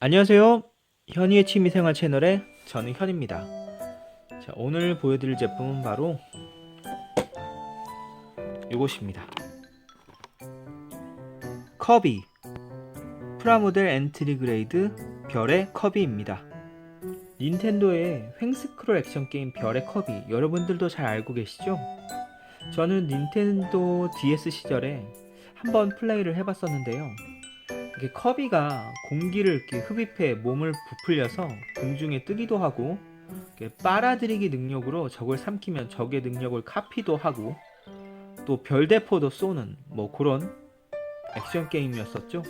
안녕하세요. 현이의 취미생활 채널의 저는 현입니다. 자, 오늘 보여드릴 제품은 바로 이것입니다. 커비 프라모델 엔트리 그레이드 별의 커비입니다. 닌텐도의 횡스크롤 액션 게임 별의 커비 여러분들도 잘 알고 계시죠? 저는 닌텐도 DS 시절에 한번 플레이를 해봤었는데요. 이게 커비가 공기를 이렇게 흡입해 몸을 부풀려서 공중에 뜨기도 하고 이렇게 빨아들이기 능력으로 적을 삼키면 적의 능력을 카피도 하고 또 별대포도 쏘는 뭐 그런 액션 게임이었었죠.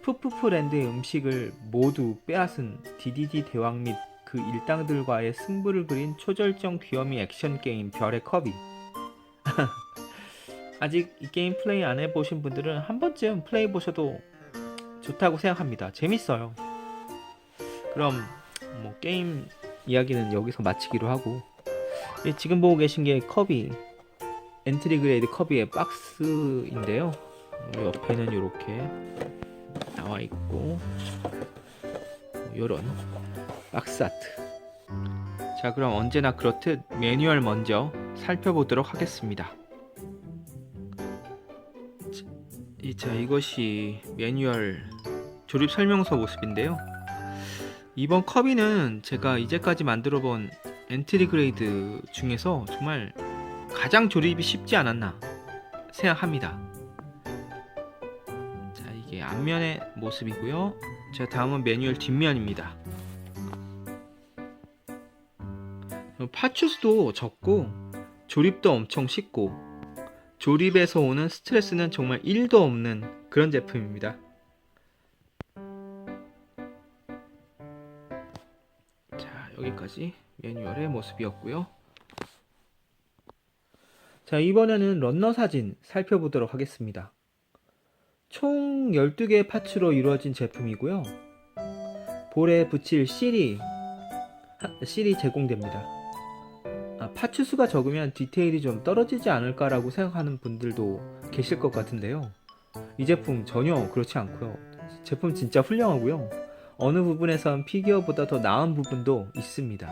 푸푸푸랜드의 음식을 모두 빼앗은 디디디 대왕 및 그 일당들과의 승부를 그린 초절정 귀요미 액션 게임 별의 커비. 아직 이 게임 플레이 안 해보신 분들은 한 번쯤 플레이 보셔도 좋다고 생각합니다. 재밌어요. 그럼 뭐 게임 이야기는 여기서 마치기로 하고 예, 지금 보고 계신 게 커비 엔트리 그레이드 커비의 박스인데요. 요 옆에는 이렇게 나와 있고 요런 박스 아트. 자 그럼 언제나 그렇듯 매뉴얼 먼저 살펴보도록 하겠습니다. 자, 이것이 매뉴얼 조립 설명서 모습인데요. 이번 커비는 제가 이제까지 만들어 본 엔트리 그레이드 중에서 정말 가장 조립이 쉽지 않았나 생각합니다. 자, 이게 앞면의 모습이고요. 자, 다음은 매뉴얼 뒷면입니다. 파츠수도 적고 조립도 엄청 쉽고 조립에서 오는 스트레스는 정말 1도 없는 그런 제품입니다. 자, 여기까지 매뉴얼의 모습이었고요. 자, 이번에는 런너 사진 살펴보도록 하겠습니다. 총 12개의 파츠로 이루어진 제품이고요. 볼에 붙일 실이 하- 실이 제공됩니다. 아, 파츠 수가 적으면 디테일이 좀 떨어지지 않을까라고 생각하는 분들도 계실 것 같은데요. 이 제품 전혀 그렇지 않고요. 제품 진짜 훌륭하고요. 어느 부분에선 피규어보다 더 나은 부분도 있습니다.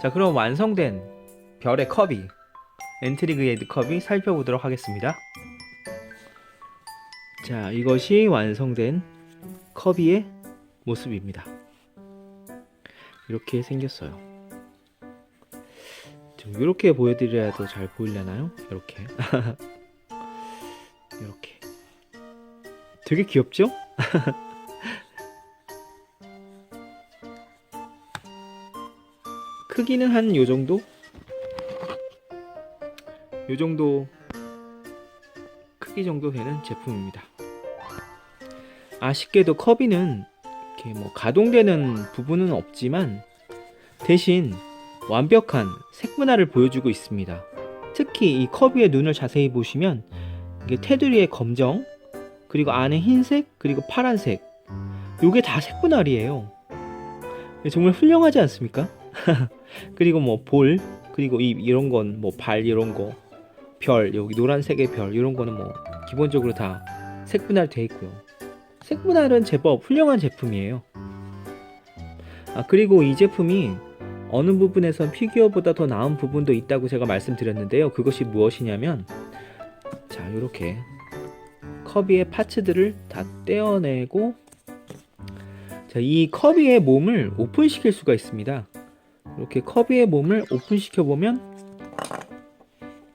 자, 그럼 완성된 별의 컵이 엔트리 그레이드 컵이 살펴보도록 하겠습니다. 자, 이것이 완성된 컵이의 모습입니다. 이렇게 생겼어요. 좀 이렇게 보여드려야 더 잘 보이려나요? 이렇게 이렇게 되게 귀엽죠? 크기는 한 요 정도? 요 정도 크기 정도 되는 제품입니다. 아쉽게도 커비는 이렇게 뭐 가동되는 부분은 없지만 대신 완벽한 색분할을 보여주고 있습니다. 특히 이 커비의 눈을 자세히 보시면 이게 테두리에 검정, 그리고 안에 흰색, 그리고 파란색. 요게 다 색분할이에요. 정말 훌륭하지 않습니까? 그리고 뭐 볼, 그리고 이 이런 건 뭐 발 이런 거, 별 여기 노란색의 별 이런 거는 뭐 기본적으로 다 색분할 돼 있고요. 색분할은 제법 훌륭한 제품이에요. 아 그리고 이 제품이 어느 부분에선 피규어보다 더 나은 부분도 있다고 제가 말씀드렸는데요. 그것이 무엇이냐면 자 이렇게 커비의 파츠들을 다 떼어내고 자, 이 커비의 몸을 오픈시킬 수가 있습니다. 이렇게 커비의 몸을 오픈시켜 보면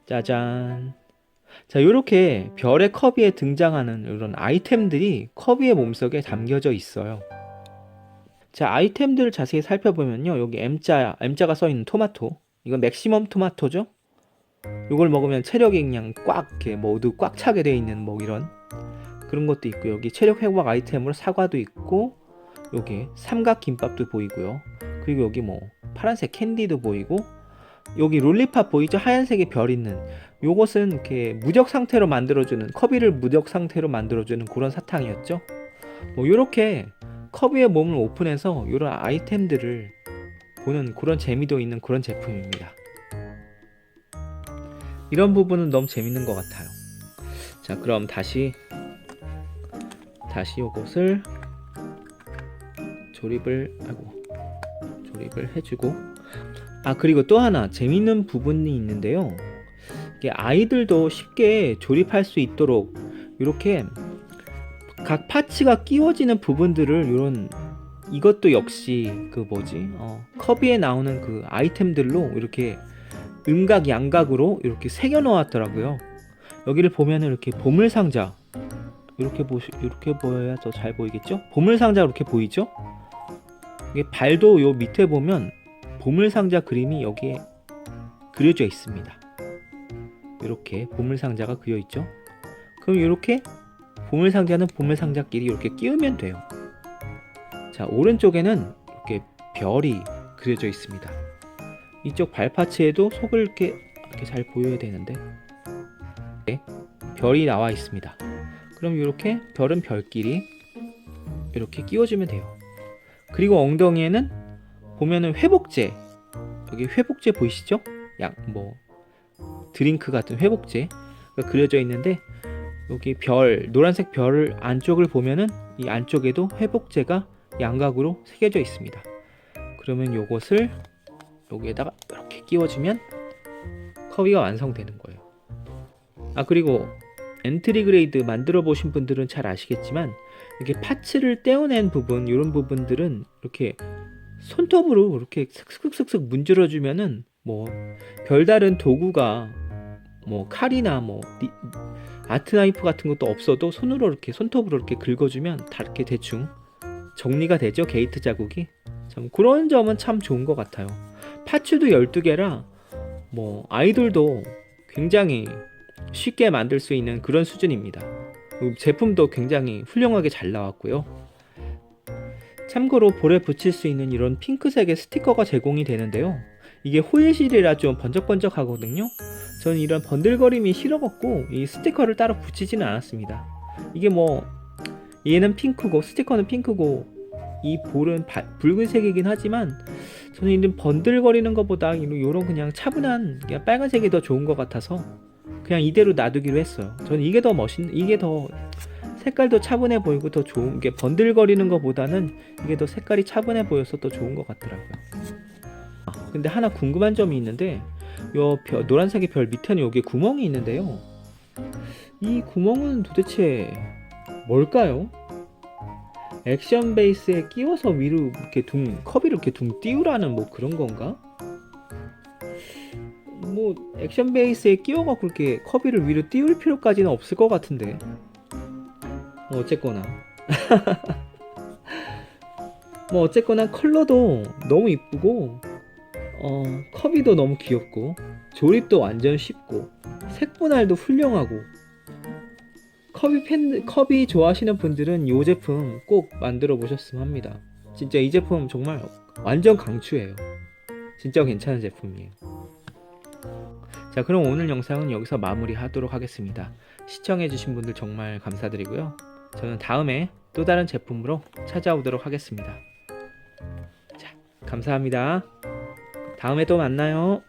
짜잔 자 이렇게 별의 커비에 등장하는 이런 아이템들이 커비의 몸속에 담겨져 있어요. 자 아이템들을 자세히 살펴보면요 여기 M자 M자가 써 있는 토마토 이건 맥시멈 토마토죠. 이걸 먹으면 체력이 그냥 꽉 이렇게 모두 꽉 차게 돼 있는 뭐 이런 그런 것도 있고 여기 체력 회복 아이템으로 사과도 있고 여기 삼각 김밥도 보이고요. 그리고 여기 뭐 파란색 캔디도 보이고 여기 롤리팝 보이죠? 하얀색의 별 있는 요것은 이렇게 무적 상태로 만들어주는 커비를 무적 상태로 만들어주는 그런 사탕이었죠. 뭐 이렇게 커비의 몸을 오픈해서 이런 아이템들을 보는 그런 재미도 있는 그런 제품입니다. 이런 부분은 너무 재밌는 것 같아요. 자, 그럼 다시 다시 요것을 조립을 하고 조립을 해주고 아 그리고 또 하나 재밌는 부분이 있는데요. 이게 아이들도 쉽게 조립할 수 있도록 이렇게 각 파츠가 끼워지는 부분들을 이런 이것도 역시 그 뭐지 어, 커비에 나오는 그 아이템들로 이렇게 음각 양각으로 이렇게 새겨 놓았더라고요. 여기를 보면은 이렇게 보물 상자 이렇게 보시 이렇게 보여야 더 잘 보이겠죠? 보물 상자 이렇게 보이죠? 이게 발도 요 밑에 보면 보물 상자 그림이 여기에 그려져 있습니다. 이렇게 보물 상자가 그려 있죠? 그럼 이렇게 보물 상자는 보물 상자끼리 이렇게 끼우면 돼요. 자, 오른쪽에는 이렇게 별이 그려져 있습니다. 이쪽 발파츠에도 속을 이렇게, 이렇게 잘 보여야 되는데 네, 별이 나와 있습니다. 그럼 이렇게 별은 별끼리 이렇게 끼워주면 돼요. 그리고 엉덩이에는 보면은 회복제 여기 회복제 보이시죠? 약 뭐 드링크 같은 회복제가 그려져 있는데 여기 별 노란색 별 안쪽을 보면은 이 안쪽에도 회복제가 양각으로 새겨져 있습니다. 그러면 요것을 여기에다가 이렇게 끼워주면 커비가 완성되는 거예요. 아 그리고 엔트리 그레이드 만들어 보신 분들은 잘 아시겠지만 이렇게 파츠를 떼어낸 부분 이런 부분들은 이렇게 손톱으로 이렇게 슥슥슥슥 문질러 주면은 뭐 별다른 도구가 뭐 칼이나 뭐 니- 아트 나이프 같은 것도 없어도 손으로 이렇게 손톱으로 이렇게 긁어주면 다 이렇게 대충 정리가 되죠 게이트 자국이. 참 그런 점은 참 좋은 것 같아요. 파츠도 12개라 뭐 아이돌도 굉장히 쉽게 만들 수 있는 그런 수준입니다. 제품도 굉장히 훌륭하게 잘 나왔고요. 참고로 볼에 붙일 수 있는 이런 핑크색의 스티커가 제공이 되는데요 이게 호일실이라 좀 번쩍번쩍 하거든요 저는 이런 번들거림이 싫어갖고 이 스티커를 따로 붙이지는 않았습니다. 이게 뭐 얘는 핑크고 스티커는 핑크고 이 볼은 바- 붉은색이긴 하지만 저는 이런 번들거리는 것보다 이런 그냥 차분한 그냥 빨간색이 더 좋은 것 같아서 그냥 이대로 놔두기로 했어요. 저는 이게 더 멋있, 이게 더 색깔도 차분해 보이고 더 좋은 게 번들거리는 것보다는 이게 더 색깔이 차분해 보여서 더 좋은 것 같더라고요. 아, 근데 하나 궁금한 점이 있는데 요 별, 노란색의 별 밑에는 여기 구멍이 있는데요. 이 구멍은 도대체 뭘까요? 액션 베이스에 끼워서 위로 이렇게 둥 컵이 이렇게 둥 띄우라는 뭐 그런 건가? 뭐 액션 베이스에 끼워갖고 이렇게 커비를 위로 띄울 필요까지는 없을 것 같은데. 뭐 어쨌거나. 뭐 어쨌거나 컬러도 너무 이쁘고 어, 컵이도 너무 귀엽고 조립도 완전 쉽고 색분할도 훌륭하고 컵이 팬 컵이 좋아하시는 분들은 이 제품 꼭 만들어 보셨으면 합니다. 진짜 이 제품 정말 완전 강추해요. 진짜 괜찮은 제품이에요. 자, 그럼 오늘 영상은 여기서 마무리하도록 하겠습니다. 시청해주신 분들 정말 감사드리고요. 저는 다음에 또 다른 제품으로 찾아오도록 하겠습니다. 자, 감사합니다. 다음에 또 만나요.